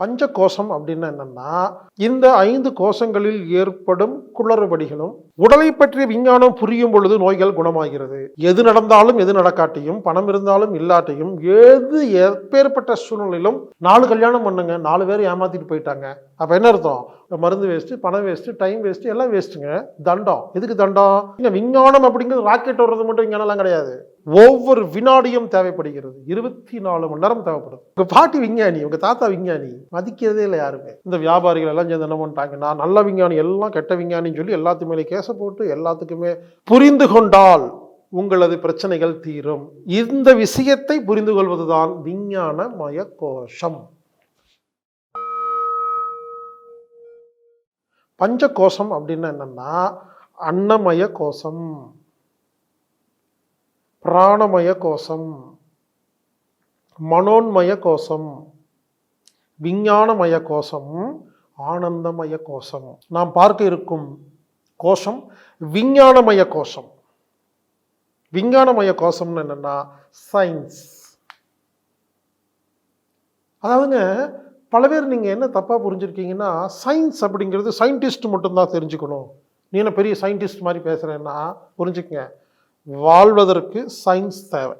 பஞ்ச கோஷம் அப்படின்னா என்னன்னா இந்த ஐந்து கோஷங்களில் ஏற்படும் குளறுபடிகளும் உடலை பற்றிய விஞ்ஞானம் புரியும் பொழுது நோய்கள் குணமாகிறது. எது நடந்தாலும் எது நடக்காட்டியும் பணம் இருந்தாலும் இல்லாட்டியும் எது எப்பேற்பட்ட சூழ்நிலையிலும் நாலு கல்யாணம் பண்ணுங்க நாலு பேர் ஏமாத்திட்டு போயிட்டாங்க. அப்ப என்ன அர்த்தம்? மருந்து வேஸ்ட்டு பணம் வேஸ்ட்டு டைம் வேஸ்ட்டு எல்லாம் வேஸ்ட்டுங்க தண்டம். எதுக்கு தண்டம்? இங்க விஞ்ஞானம் அப்படிங்கிறது ராக்கெட் வர்றது மட்டும் விஞ்ஞானம்லாம் கிடையாது. ஒவ்வொரு வினாடியும் தேவைப்படுகிறது. இருபத்தி நாலு மணி நேரம் தேவைப்படுது உங்க பாட்டி விஞ்ஞானி உங்க தாத்தா விஞ்ஞானி மதிக்கிறதே இல்லை யாருமே. இந்த வியாபாரிகள் எல்லாம் சேர்ந்து என்ன பண்ணிட்டாங்கன்னா நல்ல விஞ்ஞானி எல்லாம் கெட்ட விஞ்ஞானின்னு சொல்லி எல்லாத்து மேலே கேச போட்டு எல்லாத்துக்குமே புரிந்து கொண்டால் உங்களது பிரச்சனைகள் தீரும். இந்த விஷயத்தை புரிந்து கொள்வதுதான் விஞ்ஞான மய கோஷம் பஞ்ச கோஷம் அப்படின்னா என்னன்னா அன்னமய கோஷம் பிராணமய கோஷம் மனோன்மய கோஷம் விஞ்ஞானமய கோஷம் ஆனந்தமய கோஷம் நாம் பார்க்க இருக்கும் கோஷம் விஞ்ஞானமய கோஷம். விஞ்ஞானமய கோஷம்னு என்னென்னா சயின்ஸ் அதாவதுங்க பல பேர் நீங்கள் என்ன தப்பாக புரிஞ்சிருக்கீங்கன்னா சயின்ஸ் அப்படிங்கிறது சயின்டிஸ்ட் மட்டும்தான் தெரிஞ்சுக்கணும். நீ என்ன பெரிய சயின்டிஸ்ட் மாதிரி பேசுகிறேன்னா புரிஞ்சுக்கங்க. வாழ்வதற்கு சயின்ஸ் தேவை.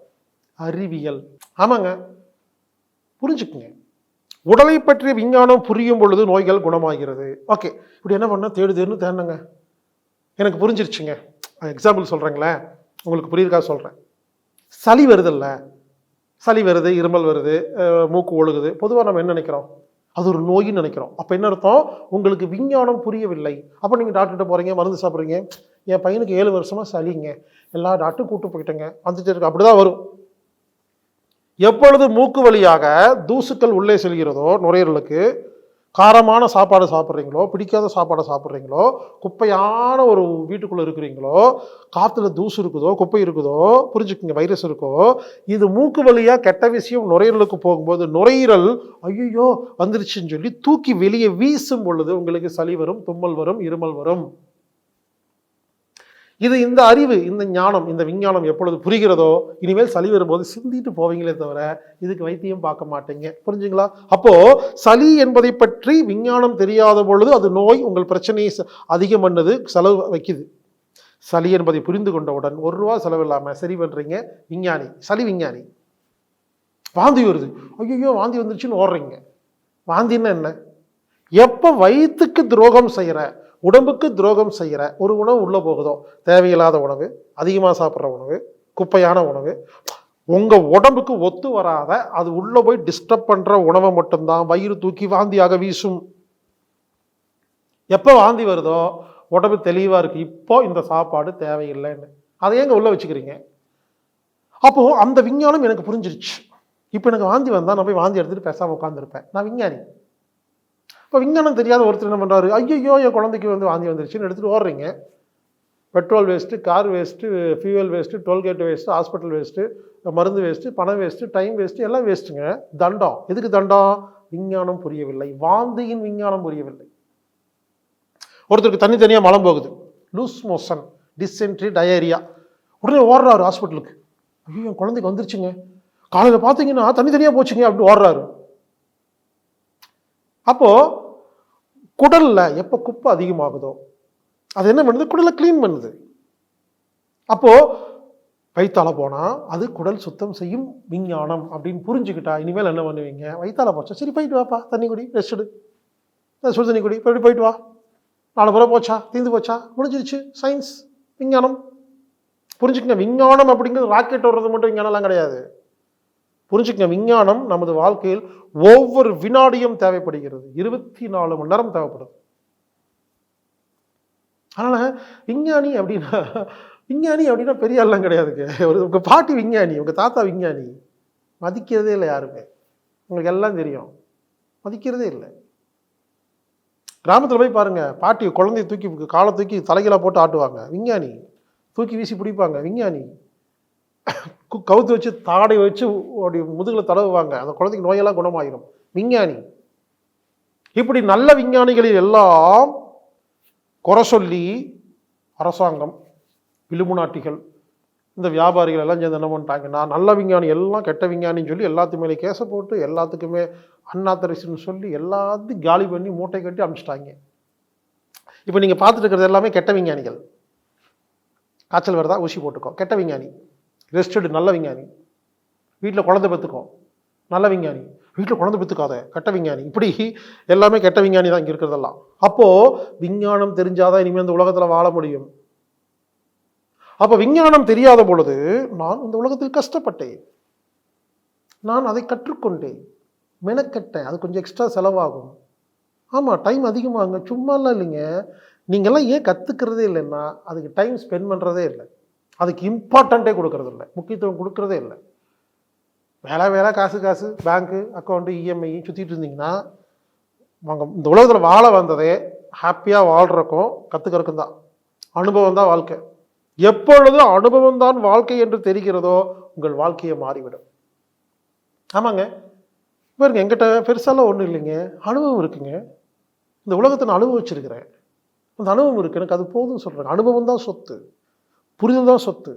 அறிவியல். ஆமாங்க. புரிஞ்சுக்குங்க. உடலை பற்றிய விஞ்ஞானம் புரியும் பொழுது நோய்கள் குணமாகிறது. ஓகே. இப்படி என்ன பண்ண தேடுதேன்னு தேடுன்னு தேடினங்க எனக்கு புரிஞ்சிருச்சுங்க. எக்ஸாம்பிள் சொல்கிறேங்களேன் உங்களுக்கு புரியுதுக்கா சொல்கிறேன் சளி வருதில்ல. சளி வருது இருமல் வருது மூக்கு ஒழுகுது. பொதுவாக நம்ம என்ன நினைக்கிறோம்? அது ஒரு நோயின்னு நினைக்கிறோம். அப்போ என்ன அர்த்தம்? உங்களுக்கு விஞ்ஞானம் புரியவில்லை. அப்போ நீங்கள் டாக்டர்கிட்ட போகிறீங்க மருந்து சாப்பிட்றீங்க. என் பையனுக்கு ஏழு வருஷமாக சளிங்க. எல்லா டாக்டரும் கூட்டு போயிட்டேங்க. வந்துட்டு இருக்கு. அப்படிதான் வரும். எப்பொழுது மூக்கு வழியாக தூசுக்கள் உள்ளே செல்கிறதோ நுரையீரலுக்கு காரமான சாப்பாடு சாப்பிட்றீங்களோ பிடிக்காத சாப்பாடை சாப்பிட்றீங்களோ குப்பையான ஒரு வீட்டுக்குள்ளே இருக்கிறீங்களோ காற்றுல தூசு இருக்குதோ குப்பை இருக்குதோ புரிஞ்சுக்குங்க வைரஸ் இருக்கோ இது மூக்கு வழியாக கெட்ட விஷயம் நுரையீரலுக்கு போகும்போது நுரையீரல் ஐயோ வந்துருச்சுன்னு சொல்லி தூக்கி வெளியே வீசும் பொழுது உங்களுக்கு சளி வரும் தும்மல் வரும் இருமல் வரும். இது இந்த அறிவு இந்த ஞானம் இந்த விஞ்ஞானம் எப்பொழுது புரிகிறதோ இனிமேல் சளி வரும்போது சிந்திட்டு போவீங்களே தவிர இதுக்கு வைத்தியம் பார்க்க மாட்டீங்க. புரிஞ்சுங்களா? அப்போ சளி என்பதை பற்றி விஞ்ஞானம் தெரியாத பொழுது அது நோய் உங்கள் பிரச்சனையை அதிகம் பண்ணது செலவு வைக்குது. சளி என்பதை புரிந்து கொண்டவுடன் ஒரு ரூபா செலவில்லாமல் சரி பண்ணுறீங்க விஞ்ஞானி சளி விஞ்ஞானி. வாந்தி வருது. ஐயோ வாந்தி வந்துருச்சுன்னு ஓடுறீங்க. வாந்தின்னா என்ன? எப்போ வயிற்றுக்கு துரோகம் செய்கிற உடம்புக்கு துரோகம் செய்கிற ஒரு உணவு உள்ளே போகுதோ? தேவையில்லாத உணவு அதிகமாக சாப்பிட்ற உணவு குப்பையான உணவு. உங்கள் உடம்புக்கு ஒத்து வராத அது உள்ளே போய் டிஸ்டர்ப் பண்ணுற உணவை மட்டும்தான் வயிறு தூக்கி வாந்தியாக வீசும். எப்போ வாந்தி வருதோ? உடம்பு தெளிவாக இருக்குது இப்போ இந்த சாப்பாடு தேவையில்லைன்னு. அதை ஏங்க உள்ளே வச்சுக்கிறீங்க? அப்போது அந்த விஞ்ஞானம் எனக்கு புரிஞ்சிருச்சு. இப்போ எனக்கு வாந்தி வந்தால் நான் போய் வாந்தி எடுத்துகிட்டு பேசாமல் உட்காந்துருப்பேன் நான் விஞ்ஞானி. இப்போ விஞ்ஞானம் தெரியாத ஒருத்தர் என்ன பண்ணுறாரு ஐயோ என் குழந்தைக்கு வந்து வாந்தி வந்துருச்சுன்னு எடுத்துகிட்டு ஓடுறீங்க. Petrol waste car waste fuel waste tollgate waste hospital waste மருந்து வேஸ்ட்டு பணம் வேஸ்ட்டு டைம் வேஸ்ட்டு எல்லாம் வேஸ்ட்டுங்க. தண்டம். எதுக்கு தண்டம்? விஞ்ஞானம் புரியவில்லை. வாந்தியின் விஞ்ஞானம் புரியவில்லை. ஒருத்தருக்கு தனி தனியாக மலம் போகுது. Loose motion dysentery diarrhoea. உடனே ஓடுறாரு ஹாஸ்பிட்டலுக்கு. ஐயோ என் குழந்தைக்கு வந்துருச்சுங்க. காலையில் பார்த்தீங்கன்னா தனித்தனியாக போச்சுங்க அப்படி ஓடுறாரு. அப்போது குடலில் எப்போ குப்பை அதிகமாகுதோ அது என்ன பண்ணுது? குடலை க்ளீன் பண்ணுது. அப்போது வயிற்றால போனால் அது குடல் சுத்தம் செய்யும் விஞ்ஞானம் அப்படின்னு புரிஞ்சுக்கிட்டா இனிமேல் என்ன பண்ணுவீங்க? வயிற்றால போச்சா? சரி போயிட்டு வாப்பா தண்ணி குடி ரெஸ்ட் எடு. சுடு தண்ணி குடி போயிட்டு போயிட்டு வா. நாலு முறை போச்சா? தீந்து போச்சா? முடிஞ்சிருச்சு. சயின்ஸ் விஞ்ஞானம். புரிஞ்சுக்கங்க விஞ்ஞானம் அப்படிங்கிறது ராக்கெட் வர்றது மட்டும் விஞ்ஞானம்லாம் கிடையாது. புரிஞ்சுக்கங்க விஞ்ஞானம் நமது வாழ்க்கையில் ஒவ்வொரு வினாடியும் தேவைப்படுகிறது. இருபத்தி நாலு மணி நேரம் தேவைப்படுது அதனால விஞ்ஞானி அப்படின்னா விஞ்ஞானி அப்படின்னா பெரிய எல்லாம் கிடையாதுங்க ஒரு உங்கள் பாட்டி விஞ்ஞானி உங்கள் தாத்தா விஞ்ஞானி. மதிக்கிறதே இல்லை யாருமே. உங்களுக்கு எல்லாம் தெரியும். மதிக்கிறதே இல்லை. கிராமத்தில் போய் பாருங்கள் பாட்டி குழந்தைய தூக்கி காலை தூக்கி தலைகீழா போட்டு ஆட்டுவாங்க. விஞ்ஞானி. தூக்கி வீசி பிடிப்பாங்க. விஞ்ஞானி. கவுத்து வச்சு தாடை வச்சு அப்படி முதுகில் தடவுவாங்க. அந்த குழந்தைக்கு நோயெல்லாம் குணமாயிடும் விஞ்ஞானி. இப்படி நல்ல விஞ்ஞானிகளில் எல்லாம் குறை சொல்லி அரசாங்கம் இலுமுனாட்டிகள் இந்த வியாபாரிகள் எல்லாம் சேர்ந்து என்ன பண்ணிட்டாங்க? நான் நல்ல விஞ்ஞானி எல்லாம் கெட்ட விஞ்ஞானின்னு சொல்லி எல்லாத்து மேலே கேச போட்டு எல்லாத்துக்குமே அண்ணாத்தரிசுன்னு சொல்லி எல்லாத்தையும் காலி பண்ணி மூட்டை கட்டி அனுப்பிச்சிட்டாங்க. இப்போ நீங்கள் பார்த்துட்டு இருக்கிறது எல்லாமே கெட்ட விஞ்ஞானிகள். காய்ச்சல் வருதா? ஊசி போட்டுக்கோ. கெட்ட விஞ்ஞானி. ரெஸ்டடு நல்ல விஞ்ஞானி. வீட்டில் குழந்தை பெற்றுக்கோ நல்ல விஞ்ஞானி. வீட்டில் குழந்தை பெற்றுக்காத கெட்ட விஞ்ஞானி. இப்படி எல்லாமே கெட்ட விஞ்ஞானி தான் இங்கே இருக்கிறதெல்லாம். அப்போது விஞ்ஞானம் தெரிஞ்சாதான் இனிமேல் இந்த உலகத்தில் வாழ முடியும். அப்போ விஞ்ஞானம் தெரியாத பொழுது நான் இந்த உலகத்தில் கஷ்டப்பட்டேன். நான் அதை கற்றுக்கொண்டேன். மெனக்கெட்டேன். அது கொஞ்சம் எக்ஸ்ட்ரா செலவாகும். ஆமாம் டைம் அதிகமாகுங்க சும்மாலாம் இல்லைங்க. நீங்கள்லாம் ஏன் கற்றுக்கிறதே இல்லைன்னா அதுக்கு டைம் ஸ்பெண்ட் பண்ணுறதே இல்லை. அதுக்கு இம்பார்ட்டண்ட்டே கொடுக்கறது இல்லை முக்கியத்துவம் கொடுக்கறதே இல்லை. வேலை வேலை காசு காசு பேங்க்கு அக்கௌண்ட்டு இஎம்ஐ சுற்றிட்டு இருந்தீங்கன்னா அவங்க இந்த உலகத்தில் வாழ வந்ததே ஹாப்பியாக வாழ்கிறக்கும் கற்றுக்கிறக்கும் தான். அனுபவம் தான் வாழ்க்கை. எப்பொழுது அனுபவம் தான் வாழ்க்கை என்று தெரிகிறதோ உங்கள் வாழ்க்கையை மாறிவிடும். ஆமாங்க. பாருங்க எங்கிட்ட பெருசாலாம் ஒன்றும் இல்லைங்க. அனுபவம் இருக்குங்க. இந்த உலகத்தை நான் அனுபவிச்சிருக்கிறேன். அந்த அனுபவம் இருக்கு. எனக்கு அது போதும்னு சொல்கிறேன் அனுபவம் தான் சொத்து. புரிதல் தான் சொத்து?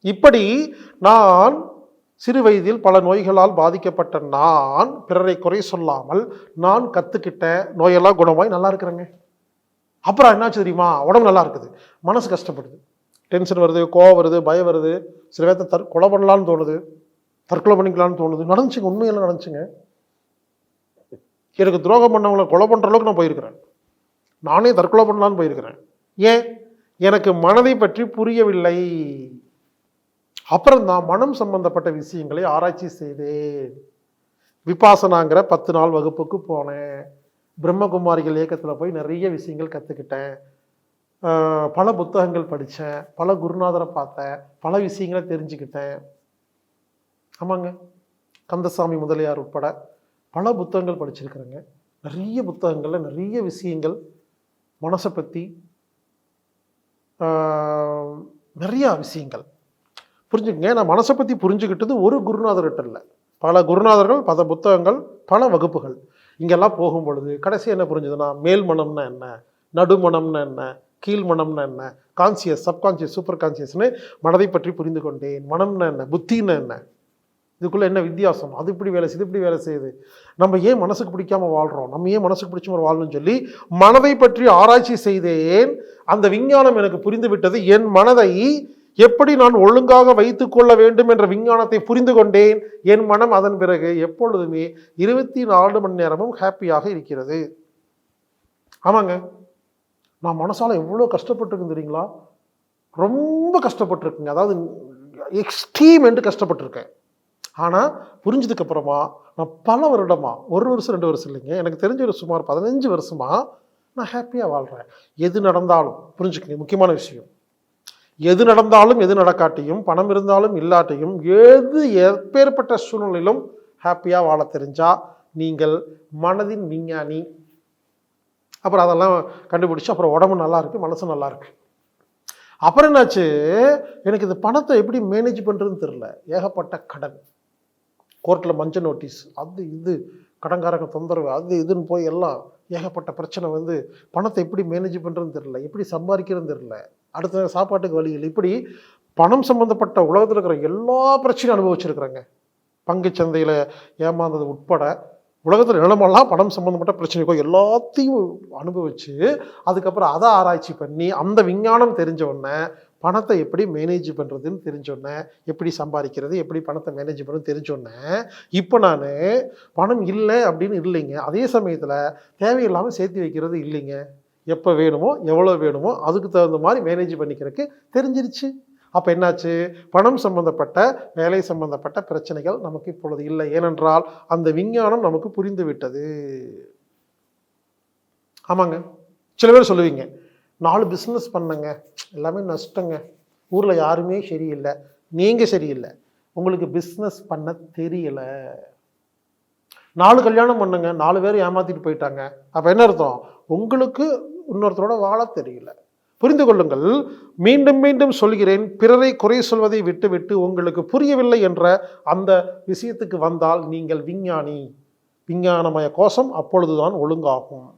இப்படி நான் சிறு வயதில் பல நோய்களால் பாதிக்கப்பட்ட நான் பிறரை குறை சொல்லாமல் நான் கற்றுக்கிட்ட நோயெல்லாம் குணமாய் நல்லா இருக்கிறேங்க. அப்புறம் என்னாச்சு தெரியுமா? உடம்பு நல்லா இருக்குது. மனசு கஷ்டப்படுது. டென்ஷன் வருது கோவம் வருது பயம் வருது. சில பேர்த்த தற் கொலை பண்ணலான்னு தோணுது. தற்கொலை பண்ணிக்கலாம்னு தோணுது. நடந்துச்சுங்க உண்மையெல்லாம் நடந்துச்சுங்க. எனக்கு துரோகம் பண்ணவங்களை கொலை பண்ணுற அளவுக்கு நான் போயிருக்கிறேன். நானே தற்கொலை பண்ணலான்னு போயிருக்கிறேன். ஏன்? எனக்கு மனதை பற்றி புரியவில்லை. அப்புறம் தான் மனம் சம்பந்தப்பட்ட விஷயங்களை ஆராய்ச்சி செய்தேன். விபாசனாங்கிற பத்து நாள் வகுப்புக்கு போனேன். பிரம்மகுமாரிகள் இயக்கத்தில் போய் நிறைய விஷயங்கள் கற்றுக்கிட்டேன் பல புத்தகங்கள் படித்தேன் பல குருநாதரை பார்த்தேன். பல விஷயங்களை தெரிஞ்சுக்கிட்டேன். ஆமாங்க. கந்தசாமி முதலியார் உட்பட பல புத்தகங்கள் படிச்சிருக்கிறேங்க. நிறைய புத்தகங்களில் நிறைய விஷயங்கள் மனசை பற்றி நிறையா விஷயங்கள். புரிஞ்சுக்கங்க? நான் மனசை பற்றி புரிஞ்சுக்கிட்டது ஒரு குருநாதர்கிட்ட இல்லை. பல குருநாதர்கள் பல புத்தகங்கள் பல வகுப்புகள். இங்கெல்லாம் போகும் பொழுது கடைசி என்ன புரிஞ்சுதுன்னா மேல் மனம்னா என்ன? நடுமணம்னா என்ன? கீழ் மனம்னா என்ன? கான்சியஸ் சப்கான்சியஸ் சூப்பர் கான்சியஸ்னு மனதை பற்றி புரிந்து கொண்டேன். மனம்னா என்ன? புத்தின்னா என்ன? இதுக்குள்ளே என்ன வித்தியாசம்? அது இப்படி வேலை செய்யுது இப்படி வேலை செய்யுது. நம்ம ஏன் மனசுக்கு பிடிக்காம வாழ்கிறோம் நம்ம ஏன் மனசுக்கு பிடிச்ச மாதிரி வாழணும்னு சொல்லி மனதை பற்றி ஆராய்ச்சி செய்தேன். அந்த விஞ்ஞானம் எனக்கு புரிந்துவிட்டது என் மனதை எப்படி நான் ஒழுங்காக வைத்து கொள்ள வேண்டும் என்ற விஞ்ஞானத்தை புரிந்து கொண்டேன். என் மனம் அதன் பிறகு எப்பொழுதுமே இருபத்தி நாலு மணி நேரமும் ஹாப்பியாக இருக்கிறது. ஆமாங்க. நான் மனசால் எவ்வளோ கஷ்டப்பட்டிருக்கேன் தெரியுங்களா? ரொம்ப கஷ்டப்பட்டிருக்குங்க. அதாவது எக்ஸ்ட்ரீம் என்று கஷ்டப்பட்டிருக்கேன். ஆனால் புரிஞ்சதுக்கு அப்புறமா நான் பல வருடமாக ஒரு வருஷம் ரெண்டு வருஷம் இல்லைங்க எனக்கு தெரிஞ்ச ஒரு சுமார் பதினஞ்சு வருஷமாக நான் ஹாப்பியாக வாழ்கிறேன் எது நடந்தாலும் புரிஞ்சுக்கங்க முக்கியமான விஷயம். எது நடந்தாலும் எது நடக்காட்டியும் பணம் இருந்தாலும் இல்லாட்டியும் எது எப்பேற்பட்ட சூழ்நிலையிலும் ஹாப்பியாக வாழ தெரிஞ்சா நீங்கள் மனதின் விஞ்ஞானி. அப்புறம் அதெல்லாம் கண்டுபிடிச்சு அப்புறம் உடம்பு நல்லா இருக்குது மனசு நல்லா இருக்குது அப்புறம் என்னாச்சு எனக்கு இந்த பணத்தை எப்படி மேனேஜ் பண்ணுறதுன்னு தெரில ஏகப்பட்ட கடன். கோர்ட்டில் மஞ்சள் நோட்டீஸ் அது இது கடன்காரங்க தொந்தரவு அது இதுன்னு போய் எல்லாம் ஏகப்பட்ட பிரச்சனை வந்து பணத்தை எப்படி மேனேஜ் பண்ணுறதுன்னு தெரில எப்படி சம்பாதிக்கிறதுன்னு தெரில அடுத்த சாப்பாட்டுக்கு வழி இல்லை. இப்படி பணம் சம்மந்தப்பட்ட உலகத்தில் இருக்கிற எல்லா பிரச்சனையும் அனுபவிச்சிருக்கிறாங்க. பங்கு சந்தையில் ஏமாந்தது உட்பட உலகத்தில் நிலமெல்லாம் பணம் சம்மந்தப்பட்ட பிரச்சனைக்கோ எல்லாத்தையும் அனுபவிச்சு அதுக்கப்புறம் அதை ஆராய்ச்சி பண்ணி அந்த விஞ்ஞானம் தெரிஞ்ச உடனே பணத்தை எப்படி மேனேஜ் பண்ணுறதுன்னு தெரிஞ்சோன்னே எப்படி சம்பாதிக்கிறது எப்படி பணத்தை மேனேஜ் பண்ணுறது தெரிஞ்சோன்னே இப்போ நான் பணம் இல்லை அப்படின்னு இல்லைங்க. அதே சமயத்தில் தேவையில்லாமல் சேர்த்து வைக்கிறது இல்லைங்க. எப்போ வேணுமோ எவ்வளோ வேணுமோ அதுக்கு தகுந்த மாதிரி மேனேஜ் பண்ணிக்கிறதுக்கு தெரிஞ்சிருச்சு. அப்போ என்னாச்சு? பணம் சம்பந்தப்பட்ட வேலை சம்பந்தப்பட்ட பிரச்சனைகள் நமக்கு இப்பொழுது இல்லை. ஏனென்றால் அந்த விஞ்ஞானம் நமக்கு புரிந்து விட்டது ஆமாங்க. சில பேர் சொல்லுவீங்க நாலு பிஸ்னஸ் பண்ணுங்க. எல்லாமே நஷ்டங்க. ஊரில் யாருமே சரியில்லை. நீங்கள் சரியில்லை. உங்களுக்கு பிஸ்னஸ் பண்ண தெரியலை. நாலு கல்யாணம் பண்ணுங்க. நாலு பேர் ஏமாத்திட்டு போயிட்டாங்க. அப்போ என்ன அர்த்தம்? உங்களுக்கு இன்னொருத்தரோட வாழ தெரியல. புரிந்து கொள்ளுங்கள். மீண்டும் மீண்டும் சொல்கிறேன். பிறரை குறை சொல்வதை விட்டுவிட்டு உங்களுக்கு புரியவில்லை என்ற அந்த விஷயத்துக்கு வந்தால் நீங்கள் விஞ்ஞானி. விஞ்ஞானமய கோஷம் அப்பொழுதுதான் ஒழுங்காகும்.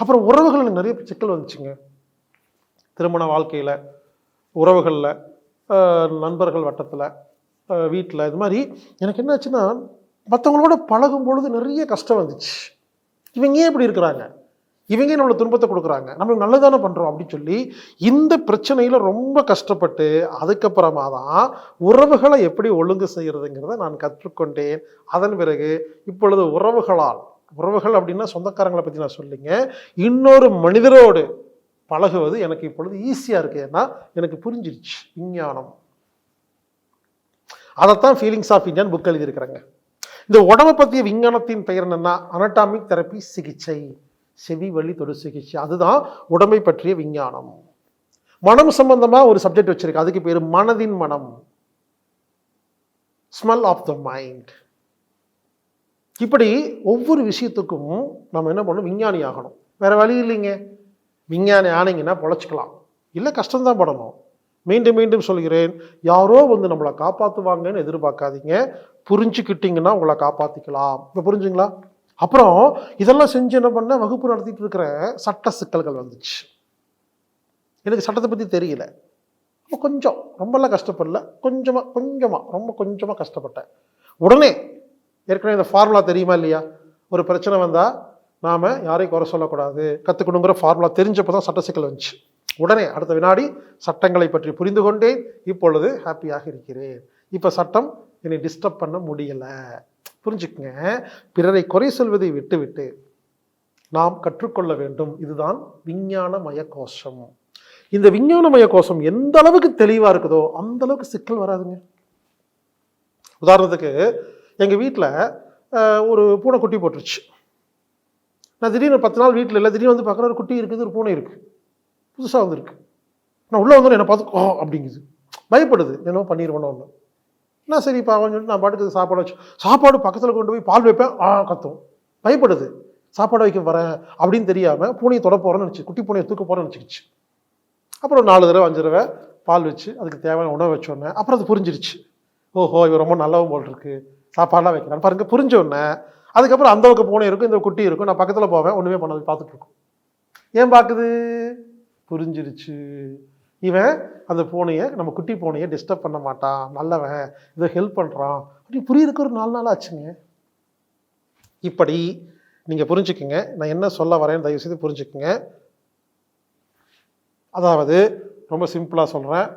அப்புறம் உறவுகளில் நிறைய சிக்கல் வந்துச்சுங்க. திருமண வாழ்க்கையில் உறவுகளில் நண்பர்கள் வட்டத்தில் வீட்டில் இது மாதிரி எனக்கு என்னாச்சுன்னா மற்றவங்களோட பழகும் பொழுது நிறைய கஷ்டம் வந்துச்சு. இவங்க ஏன் இப்படி இருக்கிறாங்க? இவங்க நம்மளை துன்பத்தை கொடுக்குறாங்க? நம்ம நல்லதானே பண்ணுறோம் அப்படின்னு சொல்லி இந்த பிரச்சனையில் ரொம்ப கஷ்டப்பட்டு அதுக்கப்புறமா தான் உறவுகளை எப்படி ஒழுங்கு செய்கிறதுங்கிறத நான் கற்றுக்கொண்டேன். அதன் பிறகு இப்பொழுது உறவுகளால் உறவுகள் அப்படின்னா சொந்தக்காரங்களை பற்றி நான் சொல்லிங்க. இன்னொரு மனிதரோடு பழகுவது எனக்கு இப்பொழுது ஈஸியாக இருக்கு. ஏன்னா எனக்கு புரிஞ்சிருச்சு. விஞ்ஞானம். அதைத்தான் ஃபீலிங்ஸ் ஆஃப் இந்தியன் புக் எழுதியிருக்கிறாங்க. இந்த உடம்பை பற்றிய விஞ்ஞானத்தின் பெயர் என்னென்னா அனட்டாமிக் தெரப்பி சிகிச்சை. செவி வழி தொடு சிகிச்சை. அதுதான் உடம்பை பற்றிய விஞ்ஞானம். மனம் சம்பந்தமாக ஒரு சப்ஜெக்ட் வச்சுருக்கு. அதுக்கு பேர் மனதின் மனம். ஸ்மெல் ஆஃப் த மைண்ட் இப்படி ஒவ்வொரு விஷயத்துக்கும் நம்ம என்ன பண்ணணும்? விஞ்ஞானி ஆகணும். வேற வழி இல்லைங்க. விஞ்ஞானி ஆனீங்கன்னா பொழைச்சிக்கலாம். இல்லை கஷ்டம்தான் படணும். மீண்டும் மீண்டும் சொல்கிறேன் யாரோ வந்து நம்மளை காப்பாற்றுவாங்கன்னு எதிர்பார்க்காதீங்க. புரிஞ்சுக்கிட்டீங்கன்னா உங்களை காப்பாற்றிக்கலாம் இப்போ புரிஞ்சுங்களா? அப்புறம் இதெல்லாம் செஞ்சு என்ன பண்ண? வகுப்பு நடத்திட்டு இருக்கிற சட்ட சிக்கல்கள் வந்துச்சு. எனக்கு சட்டத்தை பற்றி தெரியல. கொஞ்சம் ரொம்பலாம் கஷ்டப்படல. கொஞ்சமாக கொஞ்சமாக ரொம்ப கொஞ்சமாக கஷ்டப்பட்டேன். உடனே ஏற்கனவே இந்த ஃபார்முலா தெரியுமா இல்லையா? ஒரு பிரச்சனை வந்தால் நாம் யாரையும் குறை சொல்லக்கூடாது. கற்றுக்கணுங்கிற ஃபார்முலா தெரிஞ்சப்போ தான் சட்ட சிக்கல் வந்துச்சு. உடனே அடுத்த வினாடி சட்டங்களை பற்றி புரிந்து கொண்டேன். இப்பொழுது ஹாப்பியாக இருக்கிறேன். இப்போ சட்டம் என்னை டிஸ்டர்ப் பண்ண முடியலை. புரிஞ்சுக்குங்க. பிறரை குறை சொல்வதை விட்டுவிட்டு நாம் கற்றுக்கொள்ள வேண்டும். இதுதான் விஞ்ஞானமய கோஷம். இந்த விஞ்ஞானமய கோஷம் எந்த அளவுக்கு தெளிவாக இருக்குதோ அந்த அளவுக்கு சிக்கல் வராதுங்க. உதாரணத்துக்கு எங்கள் வீட்டில் ஒரு பூனை குட்டி போட்டுருச்சு. நான் திடீர்னு பத்து நாள் வீட்டில் இல்லை திடீர்னு வந்து பார்க்குற ஒரு குட்டி இருக்குது ஒரு பூனை இருக்குது புதுசாக வந்திருக்கு. நான் உள்ளே வந்து என்னை பார்த்து ஓ! அப்படிங்குது. பயப்படுது. என்னவோ பண்ணிடுவேணும் ஒன்று நான் சரி பாவம் சொல்லிட்டு நான் பாட்டுக்கு சாப்பாடு வச்சு சாப்பாடு பக்கத்தில் கொண்டு போய் பால் வைப்பேன். ஆ கத்தும். பயப்படுது. சாப்பாடு வைக்க வரேன் அப்படின்னு தெரியாமல் பூனையை தொட போகிறேன்னு நினச்சி குட்டி பூனையை தூக்க போகிறேன்னு நினச்சிக்கிச்சு. அப்புறம் நாலு தடவை அஞ்சு தடவை பால் வச்சு அதுக்கு தேவையான உணவு வச்சோடனே அப்புறம் அது புரிஞ்சிருச்சு. ஓஹோ! இவன் ரொம்ப நல்லவும் போல் இருக்குது சாப்பாடெலாம் வைக்கிறான். பாருங்க புரிஞ்ச உடனே அதுக்கப்புறம் அந்த பக்கம் பூனை இருக்கும் இந்த குட்டி இருக்கும். நான் பக்கத்தில் போவேன் ஒன்றுமே பண்ணாது பார்த்துட்டு இருக்கும். ஏன் பார்க்குது? புரிஞ்சிருச்சு. இவன் அந்த பூனையை நம்ம குட்டி பூனையை டிஸ்டர்ப் பண்ண மாட்டான். நல்லவன் இதை ஹெல்ப் பண்ணுறான் அப்படி புரியறதுக்கு ஒரு நாலு நாள் ஆச்சுங்க. இப்படி நீங்கள் புரிஞ்சுக்குங்க. நான் என்ன சொல்ல வரேன்னு தயவு செய்து புரிஞ்சுக்குங்க. அதாவது ரொம்ப சிம்பிளாக சொல்கிறேன்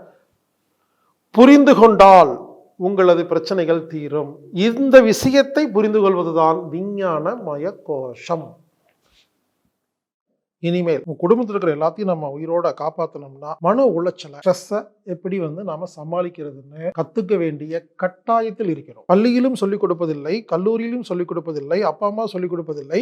புரிந்து கொண்டால் உங்களது பிரச்சனைகள் தீரும். இந்த விஷயத்தை புரிந்து கொள்வதுதான் விஞ்ஞான மய கோஷம் இனிமேல் உங்க குடும்பத்தில் இருக்கிற எல்லாத்தையும் நம்ம உயிரோட காப்பாற்றணும்னா மன உளைச்சலை ஸ்ட்ரெஸ்ஸை எப்படி வந்து நாம சமாளிக்கிறதுன்னு கத்துக்க வேண்டிய கட்டாயத்தில் இருக்கிறோம். பள்ளியிலும் சொல்லிக் கொடுப்பதில்லை கல்லூரியிலும் சொல்லிக் கொடுப்பதில்லை அப்பா அம்மா சொல்லிக் கொடுப்பதில்லை